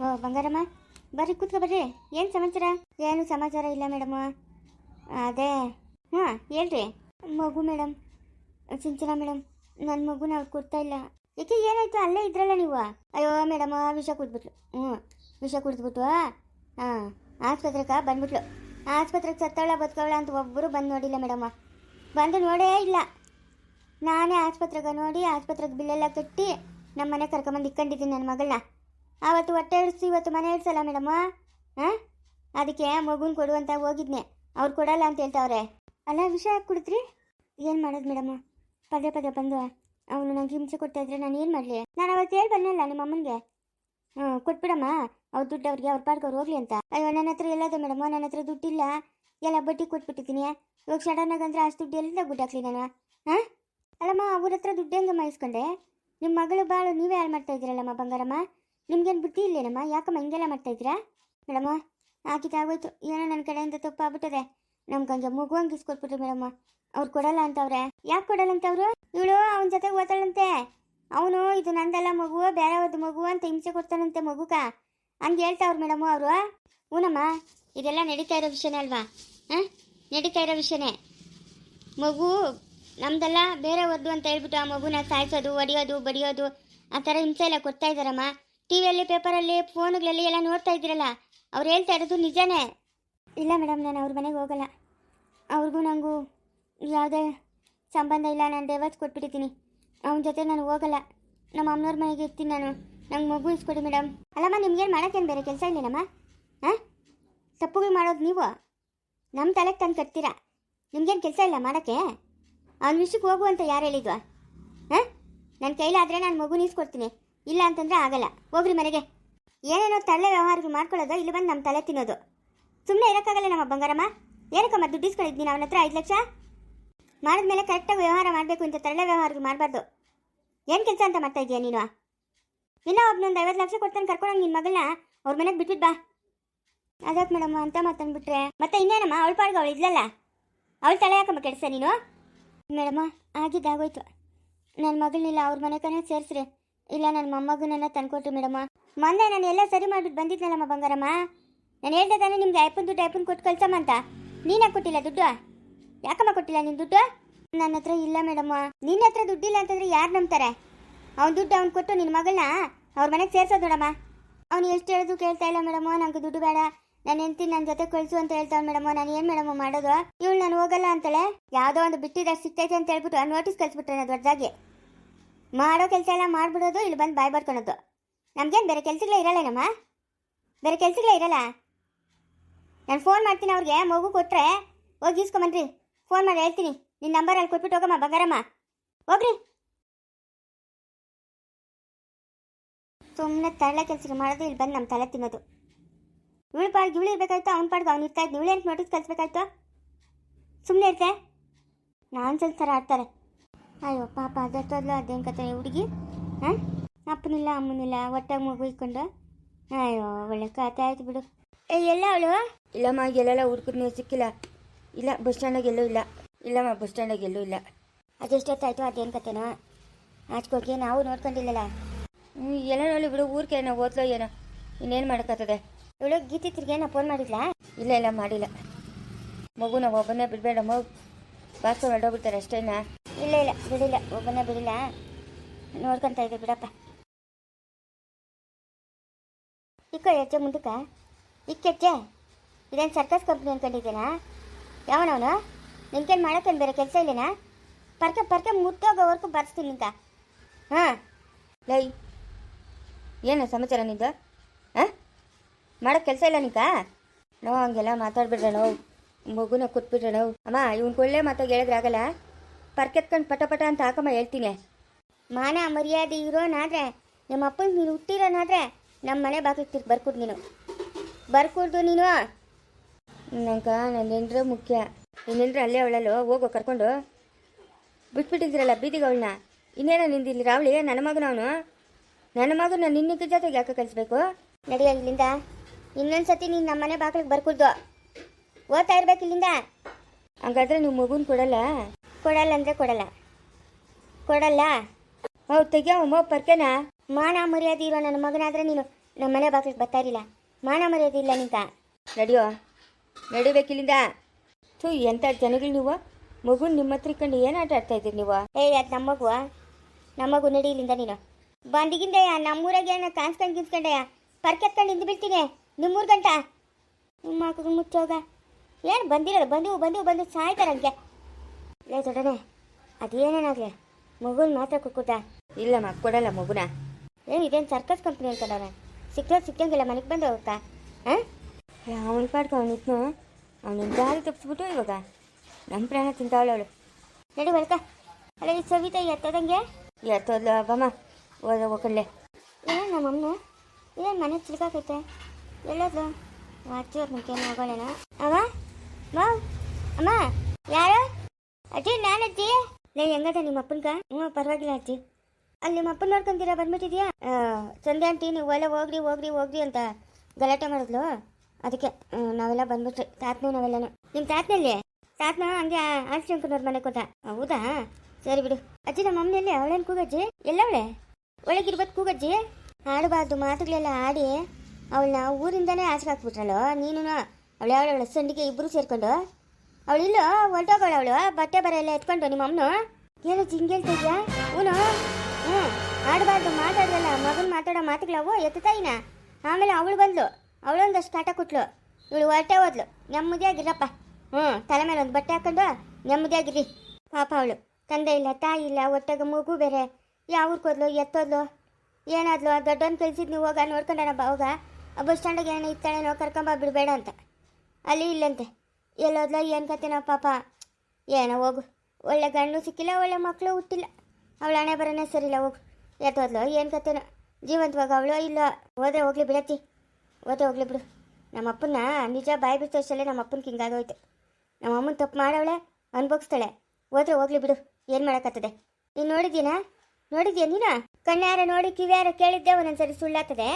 ಓ, ಬಂಗಾರಮ್ಮ. ಬರ್ರಿ, ಕೂತ್ಕೊ ಬರ್ರಿ. ಏನು ಸಮಾಚಾರ? ಏನು ಸಮಾಚಾರ ಇಲ್ಲ ಮೇಡಮ್. ಅದೇ, ಹಾಂ, ಹೇಳ್ರಿ. ಮಗು ಮೇಡಮ್, ಸಿಂಚನ ಮೇಡಮ್ ನನ್ನ ಮಗುನ ಅವ್ರು ಕೊಡ್ತಾ ಇಲ್ಲ. ಏಕೆ ಏನಾಯ್ತು? ಅಲ್ಲೇ ಇದ್ರಲ್ಲ ನೀವು? ಅಯ್ಯೋ, ಮೇಡಮ್, ವಿಷ ಕುಡ್ಬಿಟ್ಲು ಹ್ಞೂ ವಿಷ ಕುಡಿದ್ಬಿಟ್ಟು ಹಾಂ, ಆಸ್ಪತ್ರೆಗೆ ಬಂದ್ಬಿಟ್ಲು. ಆಸ್ಪತ್ರೆಗೆ ಸತ್ತವಳ ಬದುಕವಳ ಅಂತ ಒಬ್ಬರು ಬಂದು ನೋಡಿಲ್ಲ ಮೇಡಮ್ಮ ಬಂದು ನೋಡೇ ಇಲ್ಲ. ನಾನೇ ಆಸ್ಪತ್ರೆಗೆ ನೋಡಿ, ಆಸ್ಪತ್ರೆಗೆ ಬಿಲ್ಲೆಲ್ಲ ಕಟ್ಟಿ ನಮ್ಮ ಮನೆ ಕರ್ಕೊಂಬಂದು ಇಕ್ಕೊಂಡಿದ್ದೀನಿ ನನ್ನ ಮಗಳನ್ನ ಆವತ್ತು ಹೊಟ್ಟೆ ಇಳಿಸಿ ಇವತ್ತು ಮನೆ ಇಡ್ಸಲ್ಲ ಮೇಡಮ್ಮ ಹಾಂ? ಅದಕ್ಕೆ ಮಗುನ ಕೊಡುವಂತ ಹೋಗಿದ್ನೆ. ಅವ್ರು ಕೊಡಲ್ಲ ಅಂತ ಹೇಳ್ತಾವ್ರೆ. ಅಲ್ಲ, ವಿಷ ಯಾಕೆ ಕುಡಿದ್ರಿ? ಏನು ಮಾಡೋದು ಮೇಡಮ್ಮ ಪದೇ ಪದೇ ಬಂದು ಅವನು ನಂಗೆ ಹಿಂಸೆ ಕೊಡ್ತಾ ಇದ್ರೆ ನಾನು ಏನು ಮಾಡಲಿ? ನಾನು ಅವತ್ತು ಹೇಳಿ ಬಂದಲ್ಲ ನಿಮ್ಮ ಅಮ್ಮನಿಗೆ. ಹ್ಞೂ ಕೊಟ್ಬಿಡಮ್ಮ. ಅವ್ರ ದುಡ್ಡು ಅವ್ರಿಗೆ, ಅವ್ರ ಪಾಡ್ಗೆ ಅವ್ರು ಹೋಗ್ಲಿ ಅಂತ. ಅಯ್ಯೋ ನನ್ನ ಹತ್ರ ಎಲ್ಲದು ಮೇಡಮ್? ನನ್ನ ಹತ್ರ ದುಡ್ಡಿಲ್ಲ ಎಲ್ಲ ಬಡ್ಡಿ ಕೊಟ್ಬಿಟ್ಟಿದ್ದೀನಿ. ಇವಾಗ ಸಡನ್ನಾಗಿ ಅಂದ್ರೆ ಅಷ್ಟು ದುಡ್ಡು ಎಲ್ಲಿಂದ ಗುಡ್ ಹಾಕ್ಲಿ ನಾನು? ಹಾಂ? ಅಲ್ಲಮ್ಮ, ಅವ್ರ ಹತ್ರ ದುಡ್ಡು ಹೆಂಗಮ್ಮ ನಿಮ್ಮ ಮಗಳು ಬಾಳು ನೀವೇ ಹಾಳು ಮಾಡ್ತಾ ಇದ್ದೀರಲ್ಲಮ್ಮ ಬಂಗಾರಮ್ಮ? ನಿಮ್ಗೇನು ಬುದ್ಧಿ ಇಲ್ಲೇನಮ್ಮ? ಯಾಕಮ್ಮ ಹಿಂಗೆಲ್ಲ ಮಾಡ್ತಾ ಇದ್ದೀರಾ? ಮೇಡಮ್ಮ ಆಗೋಯ್ತು. ಏನೋ ನನ್ನ ಕಡೆಯಿಂದ ತಪ್ಪಾಗ್ಬಿಟ್ಟದೆ. ನಮ್ಗೆ ಹಂಗೆ ಮಗು ಹಂಗೆ ಇಸ್ಕೊಟ್ಬಿಟ್ರಿ ಮೇಡಮ್ಮ ಅವ್ರು ಕೊಡಲ್ಲ ಅಂತವ್ರೆ. ಯಾಕೆ ಕೊಡಲ್ಲ ಅಂತವ್ರು? ಇವಳು ಅವನ ಜೊತೆ ಓದ್ತಾಳಂತೆ ಅವನು ಇದು ನಂದಲ್ಲ ಮಗು ಬೇರೆಯವ್ರದ್ದು ಮಗು ಅಂತ ಹಿಂಸೆ ಕೊಡ್ತಾನಂತೆ ಮಗುಗ. ಹಂಗೆ ಹೇಳ್ತಾವ್ರು ಮೇಡಮ್ ಅವರು. ಹ್ಞೂನಮ್ಮ ಇದೆಲ್ಲ ನಡೀತಾ ಇರೋ ವಿಷಯನೇ ಅಲ್ವಾ? ಹಾಂ? ನಡೀತಾ ಇರೋ ವಿಷಯನೇ. ಮಗು ನಮ್ದಲ್ಲ ಬೇರೆಯವ್ರದ್ದು ಅಂತ ಹೇಳ್ಬಿಟ್ಟು ಆ ಮಗುನ ಸಾಯಿಸೋದು, ಒಡೆಯೋದು, ಬಡಿಯೋದು, ಆ ಥರ ಹಿಂಸೆ ಎಲ್ಲ ಕೊಡ್ತಾ ಇದ್ದಾರಮ್ಮ. ಟಿ ವಿಯಲ್ಲಿ ಪೇಪರಲ್ಲಿ, ಫೋನುಗಳಲ್ಲಿ ಎಲ್ಲ ನೋಡ್ತಾ ಇದ್ದೀರಲ್ಲ, ಅವ್ರು ಹೇಳ್ತಾ ಇರೋದು ನಿಜನೇ? ಇಲ್ಲ ಮೇಡಮ್, ನಾನು ಅವ್ರ ಮನೆಗೆ ಹೋಗಲ್ಲ. ಅವ್ರಿಗೂ ನನಗೂ ಯಾವುದೇ ಸಂಬಂಧ ಇಲ್ಲ, ನಾನು ಡೈವರ್ಸ್ ಕೊಟ್ಬಿಟ್ಟಿದ್ದೀನಿ. ಅವನ ಜೊತೆ ನಾನು ಹೋಗಲ್ಲ. ನಮ್ಮ ಅಮ್ಮನವ್ರ ಮನೆಗೆ ಇರ್ತೀನಿ ನಾನು. ನಂಗೆ ಮಗು ಇಸ್ಕೊಡಿ ಮೇಡಮ್. ಅಲ್ಲಮ್ಮ, ನಿಮ್ಗೇನು ಮಾಡೋಕ್ಕೇನು ಬೇರೆ ಕೆಲಸ ಇಲ್ಲೇನಮ್ಮ? ಹಾಂ? ತಪ್ಪುಗಳು ಮಾಡೋದು ನೀವು? ನಮ್ಮ ತಲೆಗೆ ತಂದು ಕಟ್ತೀರಾ? ನಿಮ್ಗೇನು ಕೆಲಸ ಇಲ್ಲ ಮಾಡೋಕ್ಕೆ? ಅವ್ನ ವಿಷಯಕ್ಕೆ ಹೋಗು ಅಂತ ಯಾರು ಹೇಳಿದ್ವಾ? ಹಾಂ? ನನ್ನ ಕೈಲಾದರೆ ನಾನು ಮಗು ಈಸ್ಕೊಡ್ತೀನಿ ಇಲ್ಲ ಅಂತಂದರೆ ಆಗಲ್ಲ. ಹೋಗ್ರಿ ಮನೆಗೆ. ಏನೇನೋ ತಳ್ಳೆ ವ್ಯವಹಾರಗಳು ಮಾಡ್ಕೊಳ್ಳೋದು ಇಲ್ಲಿ ಬಂದು ನಮ್ಮ ತಲೆ ತಿನ್ನೋದು. ಸುಮ್ಮನೆ ಇರೋಕ್ಕಾಗಲ್ಲ ನಮ್ಮ ಬಂಗಾರಮ್ಮ. ಏನಕ್ಕಮ್ಮ ದುಡ್ಡು ಇಸ್ಕೊಂಡಿದ್ದೀನಿ ಅವನ ಹತ್ರ ಐದು ಲಕ್ಷ? ಮಾಡಿದ್ಮೇಲೆ ಕರೆಕ್ಟಾಗಿ ವ್ಯವಹಾರ ಮಾಡಬೇಕು ಅಂತ ತರಳೆ ವ್ಯವಹಾರಗಳು ಮಾಡಬಾರ್ದು. ಏನು ಕೆಲಸ ಅಂತ ಮಾಡ್ತಾ ಇದೀಯ ನೀನು? ಇನ್ನೂ ಒಬ್ಬನೊಂದು ಐವತ್ತು ಲಕ್ಷ ಕೊಡ್ತಾನೆ ಕರ್ಕೊಂಡು ನಿನ್ನ ಮಗಳನ್ನ ಅವ್ರ ಮನೆಗೆ ಬಿಟ್ಬಿಟ್ಟು ಬಾ. ಅದಕ್ಕೆ ಮೇಡಮ್ ಅಂತ ಮಾತಂದ್ಬಿಟ್ರೆ ಮತ್ತೆ ಇನ್ನೇನಮ್ಮ? ಅವಳ ಪಾಡ್ಗೆ ಅವಳು ಇದ್ಲಲ್ಲ? ಅವಳು ತಲೆ ಹಾಕಮ್ಮ ಕೆಡಿಸ ನೀನು? ಮೇಡಮ್ಮ, ಆಗಿದ್ದಾಗೋಯ್ತು. ನನ್ನ ಮಗಳನ್ನಿಲ್ಲ ಅವ್ರ ಮನೆ ಕನೇ ಸೇರಿಸ್ರಿ. ಇಲ್ಲ ನನ್ನ ಮೊಮ್ಮಗನನ್ನ ತಂದ್ಕೊಟ್ರು ಮೇಡಮ್ಮ ಮೊನ್ನೆ ನಾನು ಎಲ್ಲ ಸರಿ ಮಾಡ್ಬಿಟ್ಟು ಬಂದಿದ್ನಲ್ಲಮ್ಮ ಬಂಗಾರಮ್ಮ. ನಾನು ಹೇಳ್ದೆ ತಾನೇ ನಿಮ್ಗೆ ಐಪನ್ ದುಡ್ಡು ಐಪನ್ ಕೊಟ್ಟು ಕಳ್ಸಮ್ಮ ಅಂತ. ನೀನ ಕೊಟ್ಟಿಲ್ಲ ದುಡ್ಡು? ಯಾಕಮ್ಮ ಕೊಟ್ಟಿಲ್ಲ ನಿನ್ನ ದುಡ್ಡು? ನನ್ನ ಹತ್ರ ಇಲ್ಲ ಮೇಡಮ್ಮ ನಿನ್ನ ಹತ್ರ ದುಡ್ಡಿಲ್ಲ ಅಂತಂದ್ರೆ ಯಾರು ನಂಬ್ತಾರೆ? ಅವ್ನ ದುಡ್ಡು ಅವ್ನು ಕೊಟ್ಟು ನಿನ್ನ ಮಗಳನ್ನ ಅವ್ರ ಮನೆಗೆ ಸೇರ್ಸೋದು ನೋಡಮ್ಮ. ಅವ್ನು ಎಷ್ಟು ಹೇಳಿದ್ರು ಕೇಳ್ತಾ ಇಲ್ಲ ಮೇಡಮ್ಮ ನಂಗೆ ದುಡ್ಡು ಬೇಡ. ನಾನು ಹೆಂಡತಿ ನನ್ನ ಜೊತೆ ಕಳಿಸು ಅಂತ ಹೇಳ್ತಾವ್ ಮೇಡಮ್. ನಾನು ಏನು ಮೇಡಮ್ ಮಾಡೋದು? ಇವಳು ನಾನು ಹೋಗಲ್ಲ ಅಂತಾಳೆ? ಯಾವುದೋ ಒಂದು ಬಿಟ್ಟಿದ ಸಿಗ್ತೈತೆ ಅಂತ ಹೇಳ್ಬಿಟ್ಟು ನೋಟಿಸ್ ಕಳಿಸ್ಬಿಟ್ರೆ ದೊಡ್ಡದಾಗಿ. ಮಾಡೋ ಕೆಲಸ ಎಲ್ಲ ಮಾಡ್ಬಿಡೋದು, ಇಲ್ಲಿ ಬಂದು ಬಾಯ್ ಬರ್ಕೊಳೋದು ನಮ್ಗೇನು ಬೇರೆ ಕೆಲಸಗಳೇ ಇರಲ್ಲೇನಮ್ಮ ಬೇರೆ ಕೆಲಸಗಳೇ ಇರಲ್ಲ? ನಾನು ಫೋನ್ ಮಾಡ್ತೀನಿ ಅವ್ರಿಗೆ, ಮಗು ಕೊಟ್ಟರೆ ಹೋಗಿ ಇಸ್ಕೊಂಬನ್ರಿ ಫೋನ್ ಮಾಡಿ ಹೇಳ್ತೀನಿ. ನಿನ್ನ ನಂಬರ್ ಅಲ್ಲಿ ಕೊಟ್ಬಿಟ್ಟು ಹೋಗಮ್ಮ, ಬಂಗಾರಮ್ಮ. ಹೋಗ್ರಿ. ಸುಮ್ಮನೆ ತರಳೆ ಕೆಲಸ ಮಾಡೋದು, ಇಲ್ಲಿ ಬಂದು ನಮ್ಮ ತಲೆ ತಿನ್ನೋದು. ಇವಳು ಪಾಡ್ಗೆ ಇವಳು ಇರಬೇಕಾಯ್ತು ಅವ್ನ ಪಾಡ್ಗೆ ಅವ್ನು ಇರ್ತಾ ಇದ್ದು ಇವಳು ಏನು ನೋಟಿಸ್ ಕಳಿಸ್ಬೇಕಾಯ್ತು? ಸುಮ್ಮನೆ ಇರ್ತೆ? ಸಲ ಥರ ಆಡ್ತಾರೆ. ಅಯ್ಯೋ ಪಾಪ ಅದತ್ತೋದ್ಲು ಅದೇನು ಕತೆ ಹುಡುಗಿ? ಹಾಂ? ಅಪ್ಪನಿಲ್ಲ ಅಮ್ಮನಿಲ್ಲ ಒಟ್ಟಾಗಿ ಮಗು ಇಟ್ಕೊಂಡು? ಅಯ್ಯೋ ಒಳ್ಳೆ ಕತೆ ಆಯ್ತು ಬಿಡು. ಏ ಎಲ್ಲ ಅವಳು? ಇಲ್ಲಮ್ಮ ಎಲ್ಲೆಲ್ಲ ಹುಡುಕಿದ್ನು ಸಿಕ್ಕಿಲ್ಲ. ಇಲ್ಲ ಬಸ್ ಸ್ಟ್ಯಾಂಡಾಗ ಎಲ್ಲೂ ಇಲ್ಲ. ಇಲ್ಲಮ್ಮ ಬಸ್ ಸ್ಟ್ಯಾಂಡಾಗ ಎಲ್ಲೂ ಇಲ್ಲ. ಅದೆಷ್ಟೊತ್ತಾಯ್ತು? ಅದೇನು ಕತೆನೋ ಆಚ್ಕೋಗಿ ನಾವು ನೋಡ್ಕೊಂಡಿಲ್ಲಲ್ಲ? ಹ್ಞೂ ಎಲ್ಲ ನೋಡಿ ಬಿಡು ಊರಿಗೆ ಏನೋ ಓದ್ಲೋ ಏನೋ. ಇನ್ನೇನು ಮಾಡೋಕ್ಕತ್ತದೆ ಇವಳು ಗೀತಿ ತಿರ್ಗಿ ನಾ ಫೋನ್ ಮಾಡಿದ್ಲಾ? ಇಲ್ಲ ಇಲ್ಲ ಮಾಡಿಲ್ಲ. ಮಗು ನಾವು ಒಬ್ಬನೇ ಬಿಡಬೇಡ ಮಗು. ಬಾಸ್ಕೊಂಡು ಹೊರಡೋಗ್ಬಿಡ್ತಾರೆ ಅಷ್ಟೇನಾ? ಇಲ್ಲ ಇಲ್ಲ, ಬಿಡಿಲ್ಲ, ಒಬ್ಬನೇ ಬಿಡಿಲ್ಲ. ನೋಡ್ಕೊಂತ ಇದ್ದೆ, ಬಿಡಪ್ಪ. ಇಕ್ಕ ಹೆಜ್ಜೆ ಮುಂದಕ್ಕ. ಇಕ್ಕೆಜ್ಜೆ ಇದೇನು ಸರ್ಕಸ್ ಕಂಪ್ನಿ ಅನ್ಕೊಂಡಿದ್ದೇನಾ ಯಾವನವನು? ನಿನ್ಕೇನು ಮಾಡೋಕ್ಕೇನು ಬೇರೆ ಕೆಲಸ ಇಲ್ಲೇನಾ? ಪರ್ಕೆ ಪರ್ಕೆ ಮುಟ್ಟೋಗೋವರೆಗೂ ಬರ್ಸ್ತೀನಿ ಅಂತ ಹಾಂ. ಲೈ, ಏನು ಸಮಾಚಾರ ನಿಂದು? ಹಾಂ? ಮಾಡೋಕ್ಕೆ ಕೆಲಸ ಇಲ್ಲ ನಿಂಕ ನೋ ಹಂಗೆಲ್ಲ ಮಾತಾಡ್ಬಿಡ್ರಣ ಮಗುನ ಕೊಟ್ಬಿಟ್ರೆ ಅಮ್ಮ, ಇವ್ನ ಒಳ್ಳೆ ಮಾತಾಗಿ ಹೇಳಿದ್ರೆ ಆಗಲ್ಲ ಪರ್ಕೆತ್ಕೊಂಡು ಪಟ ಪಟ ಅಂತ ಹಾಕಮ್ಮ ಹೇಳ್ತೀನಿ. ಮಾನ ಮರ್ಯಾದೆ ಇರೋನಾದ್ರೆ ನಿಮ್ಮ ಅಪ್ಪನ ನೀನು ಹುಟ್ಟಿರೋನಾದ್ರೆ ನಮ್ಮ ಮನೆ ಬಾಕಿ ತಿರ್ಗಿ ಬರ್ಕೊಡು ನೀನು. ಬರ್ಕೊಡ್ದು ನೀನು. ನಂಗ ನನ್ನ ಹೆಂಡ್ರೆ ಮುಖ್ಯ. ಇನ್ನೆಂದ್ರೆ ಅಲ್ಲೇ ಅವಳಲ್ಲೋ ಹೋಗೋ ಕರ್ಕೊಂಡು. ಬಿಟ್ಬಿಟ್ಟಿದ್ರಲ್ಲ ಬೀದಿಗೆ ಅವಳನ್ನ. ಇನ್ನೇನೋ ನಿಂದಿಲ್ಲಿ ರಾವಳಿ ನನ್ನ ಮಗನವನು ನನ್ನ ಮಗನ ನಿನ್ನ ಜೊತೆಗೆ ಯಾಕೆ ಕಳಿಸ್ಬೇಕು? ನಡೆಯ ಇಲ್ಲಿಂದ ಇನ್ನೊಂದ್ಸತಿ ನೀನು ನಮ್ಮ ಮನೆ ಬಾಗಿಲಿಗೆ ಬರ್ಕೊಡ್ದು. ಓದ್ತಾ ಇರ್ಬೇಕು ಇಲ್ಲಿಂದ. ಹಂಗಾದ್ರೆ ನೀವು ಮಗುನ ಕೊಡಲ್ಲ? ಕೊಡಲ್ಲ ಅಂದ್ರೆ ಕೊಡಲ್ಲ. ಕೊಡಲ್ಲ? ಅವ್ರು ತೆಗಿಯೋ ಮೋ, ಪರ್ಕೆನ? ಮಾನ ಮರ್ಯಾದೆ ಇರೋ ನನ್ನ ಮಗನಾದ್ರೆ ನೀನು ನಮ್ಮ ಮನೆ ಬಾಗಿಲಿಗೆ ಬರ್ತಾ ಇರಲಿಲ್ಲ. ಮಾನ ಮರ್ಯಾದೆ ಇಲ್ಲ ನಿಂತ. ನಡೆಯೋ, ನಡಿಬೇಕಿಲ್ಲಿಂದ? ಥೂ ಎಂಥ ಜನಗಳು ನೀವು? ಮಗು ನಿಮ್ಮ ಹತ್ರ ಕಂಡು ಏನು ಆಟ ಆಡ್ತಾ ಇದ್ದೀರಿ ನೀವು? ಏಯ್ ಅದು ನಮ್ಮ ಮಗುವ ನಮ್ಮ ಮಗು ನಡಿ ಇಲ್ಲಿಂದ ನೀನು. ಬಂದಿಗಿಂದ ನಮ್ಮೂರಾಗೆ ಏನೋ ಕಾಣಿಸ್ಕೊಂಡು ಗಿನ್ಸ್ಕೊಂಡೆಯ ಪರ್ಕೆತ್ಕೊಂಡು ಹಿಂದೆ ಬಿಡ್ತೀನಿ ನಿಮ್ಮೂರು ಗಂಟ ನಿಮ್ಮ ಮಕ್ಕಳು ಮುಚ್ಚೋಗ? ಏನು ಬಂದಿರೋದು? ಬಂದು ಬಂದು ಬಂದು ಸಾಯ್ತಾರೆ ಹಂಗೆ ಲೇ ತೊಡನೆ ಅದೇನೇನಾಗಲಿ ಮಗುನ ಮಾತ್ರ ಕುಕ್ಕುತ್ತ? ಇಲ್ಲಮ್ಮ ಕೊಡಲ್ಲ ಮಗುನ. ಏ ಇದೇನು ಸರ್ಕಸ್ ಕಂಪ್ನಿ ಅಂತ ನಾನು ಸಿಕ್ಕೋ ಸಿಕ್ಕಂಗಿಲ್ಲ ಮನೆಗೆ ಬಂದು ಹೋಗ್ತಾ ಹಾಂ? ಅವನ ಪಾಡ್ಕ ಅವನಿತ್ನು ಅವನ ದಾರಿ ತಪ್ಪಿಸ್ಬಿಟ್ಟು ಇವಾಗ. ನಮ್ಮ ಪ್ರಾಣ ತಿಂತಾವಳು ಅವಳು. ನಡಿ ಬರ್ಕ ಅಲ್ಲ ಈ ಸವಿತಾ ಎತ್ತದಂಗೆ? ಎತ್ತೋದ್ಲು ಬಮ್ಮ. ಓದ ಹೋಗಲ್ಲೇ ಏನು ನಮ್ಮ ಅಮ್ಮ ಏನು ಮನೆ ಚಿಲ್ಕಾಕೈತೆ? ಎಲ್ಲದು ಅಜ್ಜಿಯವ್ರ ಮುಖೇನು ಹೋಗೋಣ ಅವ? ಮಾವ್. ಅಮ್ಮ ಯಾರು? ಅಜ್ಜಿ, ನಾನು ಅಜ್ಜಿ. ಲೇ, ಹೆಂಗದ ನಿಮ್ಮ ಅಪ್ಪನ್ಗ? ಹ್ಞೂ, ಪರವಾಗಿಲ್ಲ ಅಜ್ಜಿ. ಅಲ್ಲಿ ನಿಮ್ಮ ಅಪ್ಪನ ನೋಡ್ಕೊಂತೀರಾ, ಬಂದ್ಬಿಟ್ಟಿದ್ಯಾ? ಸಂಧ್ಯಾ ಆಂಟಿ, ನೀವು ಒಳ್ಳೆ ಹೋಗ್ರಿ ಹೋಗ್ರಿ ಹೋಗ್ರಿ ಅಂತ ಗಲಾಟೆ ಮಾಡಿದ್ಲು. ಅದಕ್ಕೆ ನಾವೆಲ್ಲ ಬಂದ್ಬಿಟ್ರಿ ತಾತನು ನಾವೆಲ್ಲನು. ನಿಮ್ಮ ತಾತನಲ್ಲಿ ತಾತನ ಹಂಗೆ ಆಶ್ರಮಕ್ಕನವ್ರ ಮನೆ ಕೊಟ್ಟ ಹೌದಾ. ಸರಿ ಬಿಡು. ಅಜ್ಜಿ, ನಮ್ಮ ಅಮ್ಮನಲ್ಲಿ ಅವಳೇನು ಕೂಗಜ್ಜಿ ಎಲ್ಲವಳೆ ಒಳಗಿರ್ಬೋದು ಕೂಗಜ್ಜಿ ಆಡಬಾರ್ದು ಮಾತುಗಳೆಲ್ಲ ಆಡಿ ಅವಳನ್ನ ಊರಿಂದನೇ ಆಚೆ ಹಾಕ್ಬಿಟ್ರಲ್ಲೋ ನೀನು ಅವಳು ಯಾವಳ ಸಂಡಿಗೆ ಇಬ್ಬರು ಸೇರ್ಕೊಂಡು? ಅವಳಿಲ್ಲ ಅವಳು. ಬಟ್ಟೆ ಬರೆಯಲ್ಲ ಎತ್ಕೊಂಡು ನಿಮ್ಮ ಅಮ್ಮನು. ಏನು ಹೇಳ್ತಾ ಇದ್ಯಾ? ಹ್ಞೂ. ಆಡಬಾರ್ದು ಮಾತಾಡ್ರಲ್ಲ ಮಗನ ಮಾತಾಡೋ ಮಾತುಗಳವು ಎತ್ತಾಯಿನ ಆಮೇಲೆ ಅವಳು ಬಂದ್ಲು. ಅವಳೊಂದಷ್ಟು ಕಾಟ ಕೊಟ್ಲು. ಇವಳು ಹೊರಟೆ ಹೋದ್ಲು. ನೆಮ್ಮದಿಯಾಗಿರಪ್ಪ. ಹ್ಞೂ, ತಲೆ ಮೇಲೆ ಒಂದು ಬಟ್ಟೆ ಹಾಕೊಂಡು ನೆಮ್ಮದಿಯಾಗಿರಿ. ಪಾಪ ಅವಳು. ತಂದೆ ಇಲ್ಲ, ತಾಯಿ ಇಲ್ಲ, ಒಟ್ಟಾಗ ಮಗು ಬೇರೆ. ಯಾವ ಕೊದ್ಲು ಎತ್ತೋದ್ಲು ಏನಾದ್ಲು? ದೊಡ್ಡವನ್ ಕಳ್ಸಿದ್ ನೀವು ಹೋಗ ಬಾ ಹೋಗ. ಬಸ್ ಸ್ಟ್ಯಾಂಡಿಗೆ ಏನೋ ಇತ್ತಾಳೇನೋ ಕರ್ಕೊಂಬ ಬಿಡಬೇಡ ಅಂತ. ಅಲ್ಲಿ ಇಲ್ಲಂತೆ. ಎಲ್ಲೋದ್ಲ ಏನು ಕತೆನೋ ಪಾಪ. ಏನೋ ಹೋಗು. ಒಳ್ಳೆ ಗಂಡು ಸಿಕ್ಕಿಲ್ಲ, ಒಳ್ಳೆ ಮಕ್ಕಳು ಹುಟ್ಟಿಲ್ಲ. ಅವಳ ಹಣೆ ಬರೋಣ ಸರಿಲ್ಲ ಹೋಗು. ಎತ್ತೋದ್ಲು ಏನು ಕತೆನೋ. ಜೀವಂತವಾಗ ಅವಳು ಇಲ್ಲ. ಹೋದ್ರೆ ಹೋಗ್ಲಿ ಬಿಡತ್ತಿ. ಹೋದ್ರೆ ಹೋಗ್ಲಿ ಬಿಡು. ನಮ್ಮ ಅಪ್ಪನ್ನ ನಿಜ ಬಾಯಿ ಬಿಡ್ತಷ್ಟಲ್ಲೇ ನಮ್ಮ ಅಪ್ಪನ ಹಿಂಗಾಗೋಯ್ತು ನಮ್ಮ ಅಮ್ಮನ ತಪ್ಪು ಮಾಡವಳೆ ಅನ್ಭೋಗಿಸ್ತಾಳೆ ಹೋದ್ರೆ ಹೋಗ್ಲಿ ಬಿಡು. ಏನು ಮಾಡೋಕ್ಕತ್ತದೆ ನೀನು ನೋಡಿದ್ದೀನಾ? ನೋಡಿದ್ಯಾ ನೀನು? ಕಣ್ಣಾರ ನೋಡಿ, ಕಿವಿಯಾರ ಕೇಳಿದ್ದೆ, ಒಂದೊಂದ್ಸರಿ ಸುಳ್ಳಾಗ್ತದೆ.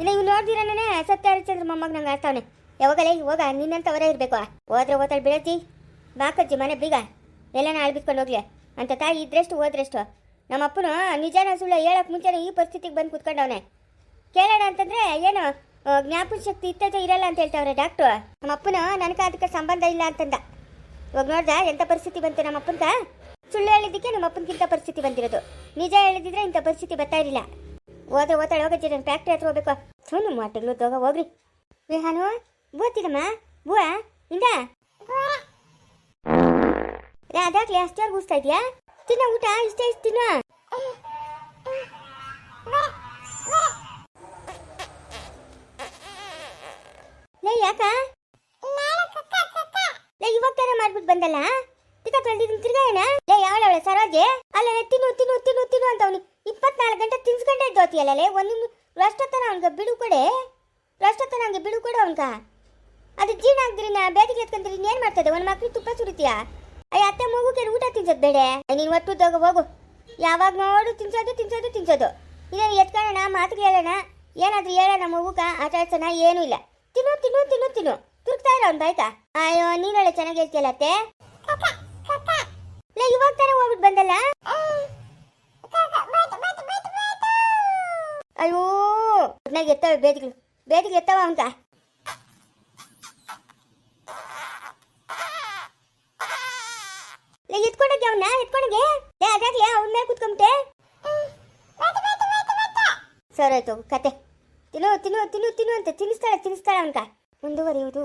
ಇಲ್ಲ ಇವ್ ನೋಡ್ದಿರನೇ ಸತ್ಯ ಹರಿಚಂದ್ರ ಮೊಮ್ಮಗ ನಂಗೆ ಆಡ್ತಾವನೆ. ಯಾವಾಗಲೇ ಹೋಗ ನಿನ್ನಂತವರೇ ಇರಬೇಕು. ಹೋದ್ರೆ ಓತಾಳು ಬೀಳತಿ. ಬಾಕಜ್ಜಿ ಮನೆ ಬೀಗ. ಎಲ್ಲನ ಆಳ್ಬಿಟ್ಕೊಂಡು ಹೋಗ್ಲಿ. ಅಂತ ತಾಯಿ ಇದ್ರೆಷ್ಟು, ಹೋದ್ರೆಷ್ಟು. ನಮ್ಮ ಅಪ್ಪನು ನಿಜಾನ ಸುಳ್ಳು ಹೇಳಕ್ಕೆ ಮುಂಚೆನೇ ಈ ಪರಿಸ್ಥಿತಿಗೆ ಬಂದು ಕುತ್ಕೊಂಡವನೆ. ಕೇಳೋಣ ಅಂತಂದ್ರೆ ಏನು ಜ್ಞಾಪನ ಶಕ್ತಿ ಇತ್ತೈತೆ ಇರಲ್ಲ ಅಂತ ಹೇಳ್ತಾವ್ರೆ ಡಾಕ್ಟ್ರು. ನಮ್ಮ ಅಪ್ಪನ ನನಗೆ ಅದಕ್ಕೆ ಸಂಬಂಧ ಇಲ್ಲ ಅಂತಂದ. ಇವಾಗ ನೋಡ್ದ ಎಂಥ ಪರಿಸ್ಥಿತಿ ಬಂತು ನಮ್ಮ ಸುಳ್ಳು ಹೇಳಿದ್ದಕ್ಕೆ ನಮ್ಮ ಅಪ್ಪನ್ಗಿಂತ ಪರಿಸ್ಥಿತಿ ಬಂದಿರೋದು. ನಿಜ ಹೇಳಿದಿದ್ರೆ ಇಂಥ ಪರಿಸ್ಥಿತಿ ಬರ್ತಾ ಇರಲಿಲ್ಲ. ಹೋದ್ರೆ ಓತಾಳೆ ಹೋಗಜ್ಜಿ ನನ್ನ ಫ್ಯಾಕ್ಟ್ರಿ ಹತ್ರ ಹೋಗ್ಬೇಕು. ಸುಮ್ಮನೆ ಮಾಟಗಳು, ತಗೋ, ಹೋಗ್ರಿ. ವಿಹಾನು ಬೂತಿದಮ್ಮ ಬೂವ, ಇಂದ? ಅದಾಗ್ಲಿ ಅಷ್ಟೇ ಬೂಸ್ತಾ ಇದೆಯಾ? ತಿನ್ನ ಊಟ, ಇಷ್ಟ ಇಷ್ಟ ತಿನ್ನ. ಲೇ, ಯಾಕ? ಲೇ, ಇವಾಗ ತಾನೇ ಮಾಡ್ಬಿಟ್ಟು ಬಂದಲ್ಲ? ತಿಕ್ಕ ತೊಳೆದಿದ್ದೀನಿ ತಿರ್ಗಾ ಏನ? ಲೇ, ಯಾವಳವಳೆ, ಸರೋಜೆ? ಅಲ್ಲ ತಿನ್ನು ತಿನ್ನು ತಿನ್ನು ತಿನ್ನು ಅಂತ ಅವ್ನು ಇಪ್ಪತ್ನಾಲ್ಕು ಗಂಟೆ ತಿನ್ಸ್ಕೊಂಡೇ ಇದ್ದೋತಿಯಲ್ಲ, ಲೇ, ಒಂದು ರಷ್ಟೊತ್ತನ ಅವನ್ಗೆ ಬಿಡು ಕೊಡೆ ರಷ್ಟೊತ್ತನ ಹಂಗೆ ಬಿಡು ಕೊಡು ಅವನ್ಗ. ಅದು ಜೀರ್ಣ ಆಗ್ದ್ರಿ ನಾ ಬೇದಿಗೆ ಎತ್ಕೊಂಡ್ರಿ ಏನ್ ಮಾಡ್ತದೆ? ಒಂದು ಮಕ್ಳಿಗೆ ತುಪ್ಪ ಸುರಿತೀಯಾ ಅಯ್ಯ, ಅತ್ತೆ ಮಗುಗೆ ಊಟ ತಿನ್ಸೋದು ಬೇಡ. ನೀನು ಒಟ್ಟು ತಗೋ ಹೋಗು. ಯಾವಾಗ ನೋಡು ತಿನ್ಸೋದು ತಿನ್ಸೋದು ತಿನ್ಸೋದು. ಇನ್ನೇನು ಎತ್ಕೊಳ್ಳೋಣ ಮಾತು ಹೇಳೋಣ. ಏನಾದ್ರೂ ಹೇಳೋಣ ಮಗುಗ ಆಟ ಆಡ್ಸೋಣ, ಏನೂ ಇಲ್ಲ. ತಿನ್ನು ತಿನ್ನು ತಿನ್ನು ತಿನ್ನು. ತುರ್ಕ್ತಾ ಇರೋ ಅವ್ನು ಆಯ್ತಾ ಅಯ್ಯೋ ನೀನೊಳ್ಳೆ ಚೆನ್ನಾಗಿ ಹೇಳ್ತೀಯಲ್ಲ ಅತ್ತೆ? ಲೇ, ಇವಾಗ ತಾನೇ ಹೋಗ್ಬಿಟ್ಟು ಬಂದಲ್ಲ? ಅಯ್ಯೋ ಒಟ್ನಾಗ ಎತ್ತವೆ ಬೇದಿಗಳು ಬೇದಿಗೆ ಎತ್ತವ ಅವನ್ಕ ಲೇ ಎತ್ಕೊಂಡೋಗಿ ಎತ್ಕೊಂಡೋಗಿ ಲೇ ಅದಾಗ್ಲಿ ಅವನ ಮೇಲೆ ಕುತ್ಕೊಂಬಿಟ್ಟೆ. ಸರಿ ಆಯ್ತು, ಕತೆ. ತಿನ್ನು ತಿನ್ನು ತಿನ್ನು ತಿನ್ನು ಅಂತ ತಿನ್ನಿಸ್ತಾಳೆ ತಿನ್ನಿಸ್ತಾಳೆ ಅವನ್ಕ ಮುಂದುವರಿಯುವುದು.